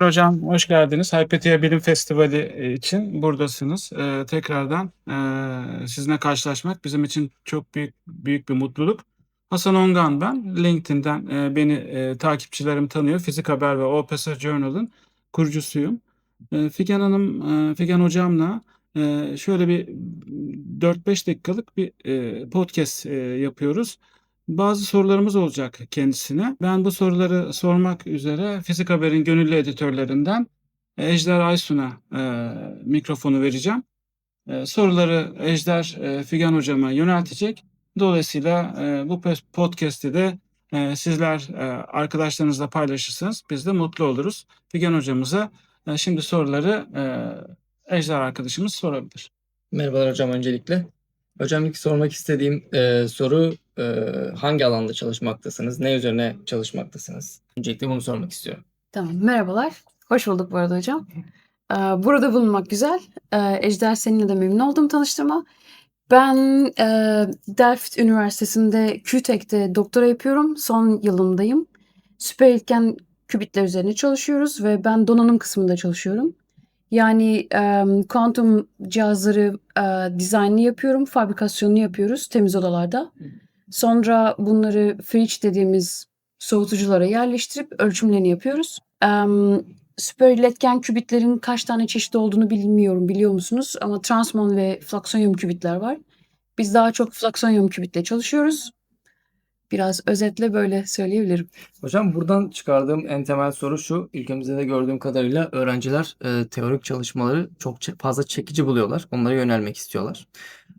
Hocam hoş geldiniz. Hypatia Bilim Festivali e, için buradasınız. Ee, tekrardan e, sizinle karşılaşmak bizim için çok büyük büyük bir mutluluk. Hasan Ongan ben. LinkedIn'den e, beni e, takipçilerim tanıyor. Fizik Haber ve OPSR Journal'ın kurucusuyum. E, Figen Hanım, e, Figen Hocam'la e, şöyle bir 4-5 dakikalık bir e, podcast e, yapıyoruz. Bazı sorularımız olacak kendisine. Ben bu soruları sormak üzere Fizik Haber'in gönüllü editörlerinden Ejder Aysun'a e, mikrofonu vereceğim. E, soruları Ejder e, Figen Hocam'a yöneltecek. Dolayısıyla e, bu podcast'i de e, sizler e, arkadaşlarınızla paylaşırsanız biz de mutlu oluruz. Figen Hocamıza e, şimdi soruları e, Ejder arkadaşımız sorabilir. Merhabalar hocam öncelikle. Hocam ilk sormak istediğim e, soru e, hangi alanda çalışmaktasınız? Ne üzerine çalışmaktasınız? Öncelikle bunu sormak istiyorum. Tamam, merhabalar. Hoş bulduk bu arada hocam. Ee, burada bulunmak güzel. Ee, Ejder seninle de memnun oldum tanıştırma. Ben e, Delft Üniversitesi'nde QTech'te doktora yapıyorum. Son yılımdayım. Süper ilken kübitler üzerine çalışıyoruz ve ben donanım kısmında çalışıyorum. Yani e, kuantum cihazları e, dizaynını yapıyorum, fabrikasyonunu yapıyoruz temiz odalarda. Sonra bunları fridge dediğimiz soğutuculara yerleştirip ölçümlerini yapıyoruz. Em, süper iletken kübitlerin kaç tane çeşit olduğunu bilmiyorum, biliyor musunuz? Ama transmon ve fluxonium kübitler var. Biz daha çok fluxonium kübitle çalışıyoruz. Biraz özetle böyle söyleyebilirim. Hocam buradan çıkardığım en temel soru şu. Ülkemizde de gördüğüm kadarıyla öğrenciler e, teorik çalışmaları çok fazla çekici buluyorlar. Onlara yönelmek istiyorlar.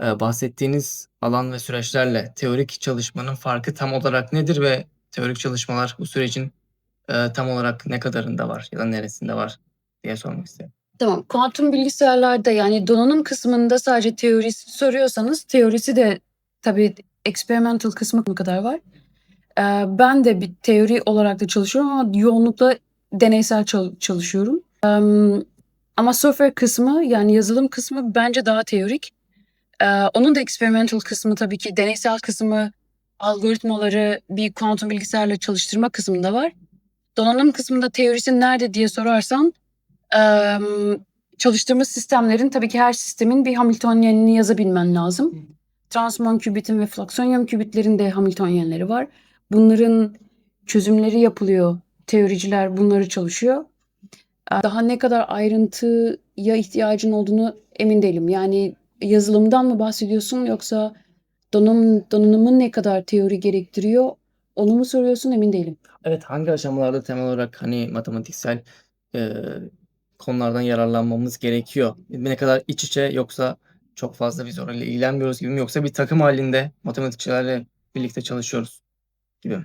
E, bahsettiğiniz alan ve süreçlerle teorik çalışmanın farkı tam olarak nedir ve teorik çalışmalar bu sürecin e, tam olarak ne kadarında var ya da neresinde var diye sormak istiyorum. Tamam. Kuantum bilgisayarlarda yani donanım kısmında sadece teorisi soruyorsanız teorisi de tabii experimental kısmı kadar var. Ee, ben de bir teori olarak da çalışıyorum ama yoğunlukla deneysel çal- çalışıyorum. Em, ama software kısmı yani yazılım kısmı bence daha teorik. Ee, onun da experimental kısmı tabii ki deneysel kısmı algoritmaları bir kuantum bilgisayarla çalıştırma kısmında var. Donanım kısmında teorisi nerede diye sorarsan em, çalıştığımız sistemlerin tabii ki her sistemin bir Hamiltonian'ini yazabilmen lazım. Transmon kübitin ve fluxonium kübitlerin de Hamiltonian'leri var. Bunların çözümleri yapılıyor. Teoriciler bunları çalışıyor. Daha ne kadar ayrıntıya ihtiyacın olduğunu emin değilim. Yani yazılımdan mı bahsediyorsun yoksa donanım, donanımın ne kadar teori gerektiriyor onu mu soruyorsun emin değilim. Evet, hangi aşamalarda temel olarak hani matematiksel e, konulardan yararlanmamız gerekiyor? Ne kadar iç içe yoksa çok fazla biz orayla ilgilenmiyoruz gibi mi yoksa bir takım halinde matematikçilerle birlikte çalışıyoruz gibi mi?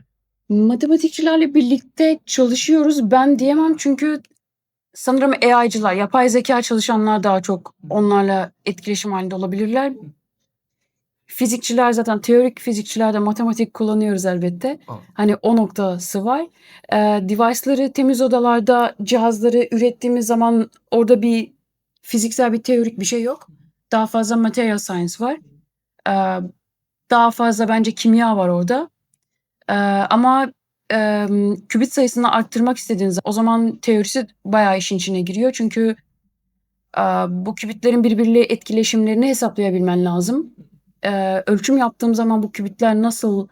Matematikçilerle birlikte çalışıyoruz. Ben diyemem çünkü sanırım AI'cılar, yapay zeka çalışanlar daha çok onlarla etkileşim halinde olabilirler. Fizikçiler zaten teorik fizikçilerde matematik kullanıyoruz elbette. Aa. Hani o noktası var. Ee, device'ları temiz odalarda cihazları ürettiğimiz zaman orada bir fiziksel bir teorik bir şey yok. Daha fazla material science var. Ee, daha fazla bence kimya var orada. Ee, ama e, kübit sayısını arttırmak istediğiniz o zaman teorisi bayağı işin içine giriyor. Çünkü e, bu kübitlerin birbiriyle etkileşimlerini hesaplayabilmen lazım. E, ölçüm yaptığım zaman bu kübitler nasıl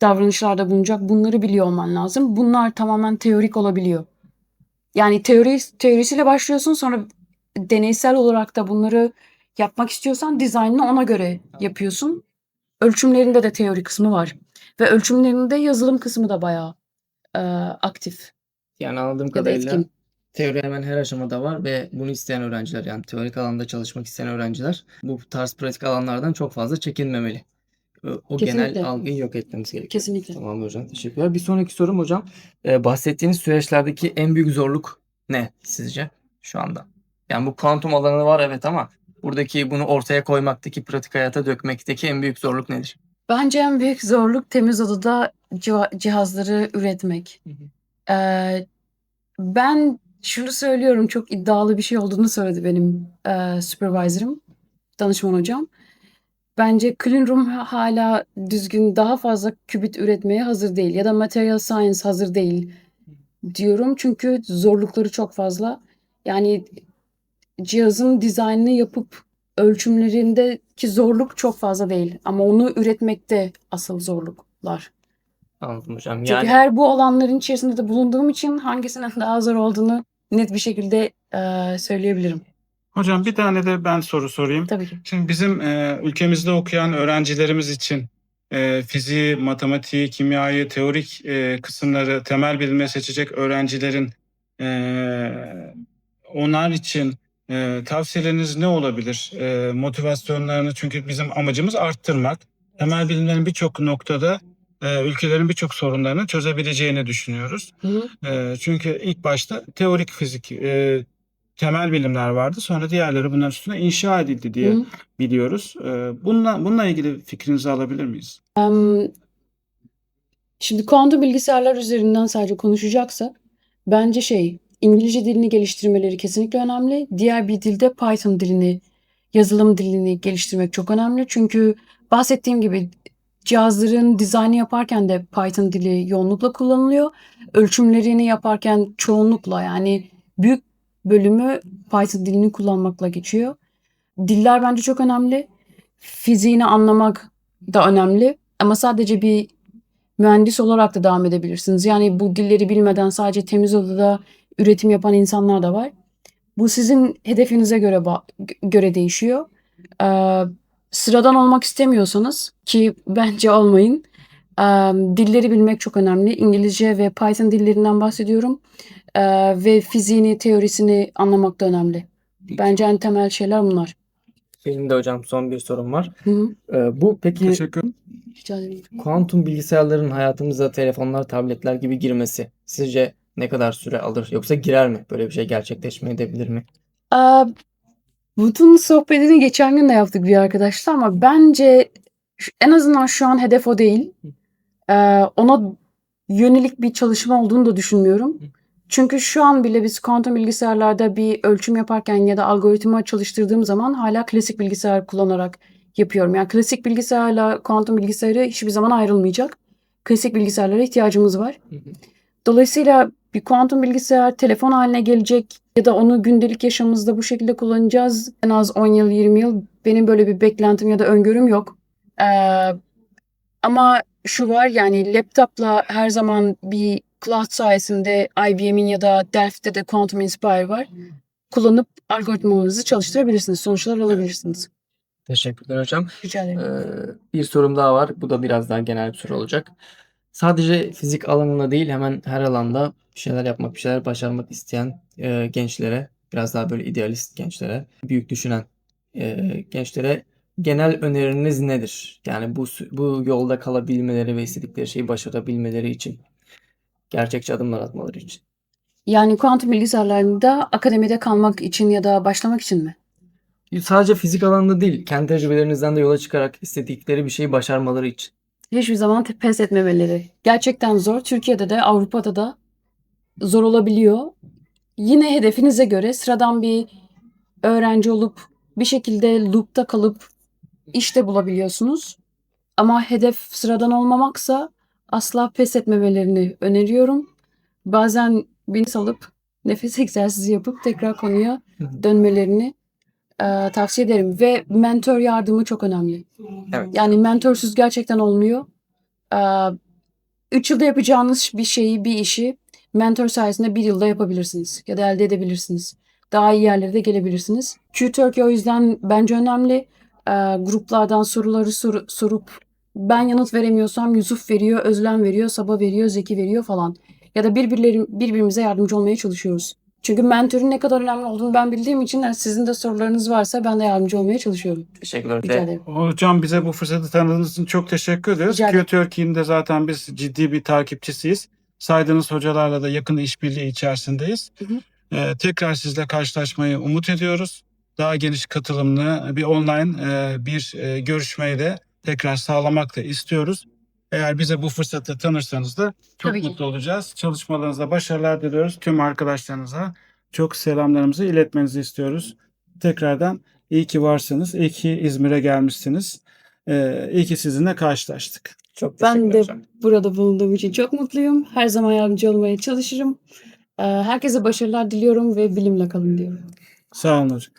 davranışlarda bulunacak bunları biliyor olman lazım. Bunlar tamamen teorik olabiliyor. Yani teori teorisiyle başlıyorsun sonra deneysel olarak da bunları yapmak istiyorsan dizaynını ona göre yapıyorsun. Ölçümlerinde de teori kısmı var. Ve ölçümlerinde yazılım kısmı da bayağı e, aktif Yani anladığım ya da kadarıyla etkin. teori hemen her aşamada var ve bunu isteyen öğrenciler yani teorik alanda çalışmak isteyen öğrenciler bu tarz pratik alanlardan çok fazla çekinmemeli. O, o genel Kesinlikle. algıyı yok etmemiz gerekiyor. Kesinlikle. Tamam hocam teşekkürler. Bir sonraki sorum hocam. Ee, bahsettiğiniz süreçlerdeki en büyük zorluk ne sizce şu anda? Yani bu kuantum alanı var evet ama buradaki bunu ortaya koymaktaki, pratik hayata dökmekteki en büyük zorluk nedir? Bence en büyük zorluk temiz odada ciha- cihazları üretmek. Hı hı. Ee, ben şunu söylüyorum çok iddialı bir şey olduğunu söyledi benim e, supervisor'ım, danışman hocam. Bence clean room ha- hala düzgün daha fazla kübit üretmeye hazır değil ya da material science hazır değil. diyorum çünkü zorlukları çok fazla. Yani cihazın dizaynını yapıp ölçümlerindeki zorluk çok fazla değil ama onu üretmekte asıl zorluklar. Anladım hocam. Çünkü Yani her bu alanların içerisinde de bulunduğum için hangisinin daha zor olduğunu net bir şekilde eee, söyleyebilirim. Hocam bir tane de ben soru sorayım. Tabii ki. Şimdi bizim e, ülkemizde okuyan öğrencilerimiz için e, fiziği, matematiği, kimyayı, teorik e, kısımları temel bilime seçecek öğrencilerin e, onlar için e, tavsiyeleriniz ne olabilir? E, motivasyonlarını çünkü bizim amacımız arttırmak. Temel bilimlerin birçok noktada e, ülkelerin birçok sorunlarını çözebileceğini düşünüyoruz. Hı. E, çünkü ilk başta teorik fizik e, temel bilimler vardı. Sonra diğerleri bunların üstüne inşa edildi diye Hı. biliyoruz. E, bununla bununla ilgili fikrinizi alabilir miyiz? Em, Şimdi kuantum bilgisayarlar üzerinden sadece konuşacaksak bence şey İngilizce dilini geliştirmeleri kesinlikle önemli. Diğer bir dilde Python dilini, yazılım dilini geliştirmek çok önemli. Çünkü bahsettiğim gibi cihazların dizaynı yaparken de Python dili yoğunlukla kullanılıyor. Ölçümlerini yaparken çoğunlukla yani büyük bölümü Python dilini kullanmakla geçiyor. Diller bence çok önemli. Fiziğini anlamak da önemli. Ama sadece bir mühendis olarak da devam edebilirsiniz. Yani bu dilleri bilmeden sadece temiz odada üretim yapan insanlar da var. Bu sizin hedefinize göre göre değişiyor. Ee, sıradan olmak istemiyorsanız ki bence olmayın. ee, dilleri bilmek çok önemli. İngilizce ve Python dillerinden bahsediyorum. Ee, ve fiziğini, teorisini anlamak da önemli. Bence en temel şeyler bunlar. benim de hocam son bir sorum var. Hı hı. Ee, bu peki Teşekkür kuantum bilgisayarların hayatımıza telefonlar, tabletler gibi girmesi sizce ne kadar süre alır? Yoksa girer mi? Böyle bir şey gerçekleşmeyebilir mi? Aa, Bunun sohbetini geçen gün de yaptık bir arkadaşla ama bence en azından şu an hedef o değil. Ee, ona yönelik bir çalışma olduğunu da düşünmüyorum. Çünkü şu an bile biz kuantum bilgisayarlarda bir ölçüm yaparken ya da algoritma çalıştırdığım zaman hala klasik bilgisayar kullanarak yapıyorum. Yani klasik bilgisayarla kuantum bilgisayarı hiçbir zaman ayrılmayacak. Klasik bilgisayarlara ihtiyacımız var. Hı hı. Dolayısıyla bir kuantum bilgisayar telefon haline gelecek ya da onu gündelik yaşamımızda bu şekilde kullanacağız. En az 10 yıl, 20 yıl. Benim böyle bir beklentim ya da öngörüm yok. Ee, ama şu var yani laptopla her zaman bir cloud sayesinde IBM'in ya da Delft'te de Quantum Inspire var. Kullanıp algoritmalarınızı çalıştırabilirsiniz. Sonuçlar alabilirsiniz. Teşekkürler hocam. Rica ederim. Ee, bir sorum daha var. Bu da biraz daha genel bir soru olacak. Sadece fizik alanında değil hemen her alanda bir şeyler yapmak, bir şeyler başarmak isteyen e, gençlere, biraz daha böyle idealist gençlere, büyük düşünen e, gençlere genel öneriniz nedir? Yani bu bu yolda kalabilmeleri ve istedikleri şeyi başarabilmeleri için, gerçekçi adımlar atmaları için. Yani kuantum bilgisayarlarında akademide kalmak için ya da başlamak için mi? Sadece fizik alanında değil, kendi tecrübelerinizden de yola çıkarak istedikleri bir şeyi başarmaları için. Hiçbir zaman pes etmemeleri. Gerçekten zor. Türkiye'de de Avrupa'da da zor olabiliyor. Yine hedefinize göre sıradan bir öğrenci olup bir şekilde loop'ta kalıp işte bulabiliyorsunuz. Ama hedef sıradan olmamaksa asla pes etmemelerini öneriyorum. Bazen beni salıp nefes egzersizi yapıp tekrar konuya dönmelerini e, tavsiye ederim. Ve mentor yardımı çok önemli. Evet. Yani mentorsuz gerçekten olmuyor. Ee, Üç yılda yapacağınız bir şeyi, bir işi mentor sayesinde bir yılda yapabilirsiniz ya da elde edebilirsiniz. Daha iyi yerlere de gelebilirsiniz. Q-Turkey o yüzden bence önemli. Ee, gruplardan soruları soru- sorup ben yanıt veremiyorsam Yusuf veriyor, Özlem veriyor, Sabah veriyor, Zeki veriyor falan. Ya da birbirleri, birbirimize yardımcı olmaya çalışıyoruz. Çünkü mentörün ne kadar önemli olduğunu ben bildiğim için yani sizin de sorularınız varsa ben de yardımcı olmaya çalışıyorum. Teşekkürler. Rica ederim. Hocam bize bu fırsatı tanıdığınız için çok teşekkür ediyoruz. Rica ederim. Q-Turkey'in de zaten biz ciddi bir takipçisiyiz. Saydığınız hocalarla da yakın işbirliği içerisindeyiz. Hı hı. Ee, tekrar sizle karşılaşmayı umut ediyoruz. Daha geniş katılımlı bir online e, bir e, görüşmeyi de tekrar sağlamak da istiyoruz. Eğer bize bu fırsatı tanırsanız da çok Tabii ki. mutlu olacağız. Çalışmalarınızda başarılar diliyoruz. Tüm arkadaşlarınıza çok selamlarımızı iletmenizi istiyoruz. Tekrardan iyi ki varsınız. İyi ki İzmir'e gelmişsiniz. Ee, iyi ki sizinle karşılaştık. Çok Ben teşekkürler de hocam. burada bulunduğum için çok mutluyum. Her zaman yardımcı olmaya çalışırım. Eee, herkese başarılar diliyorum ve bilimle kalın diyorum. Sağ olun hocam.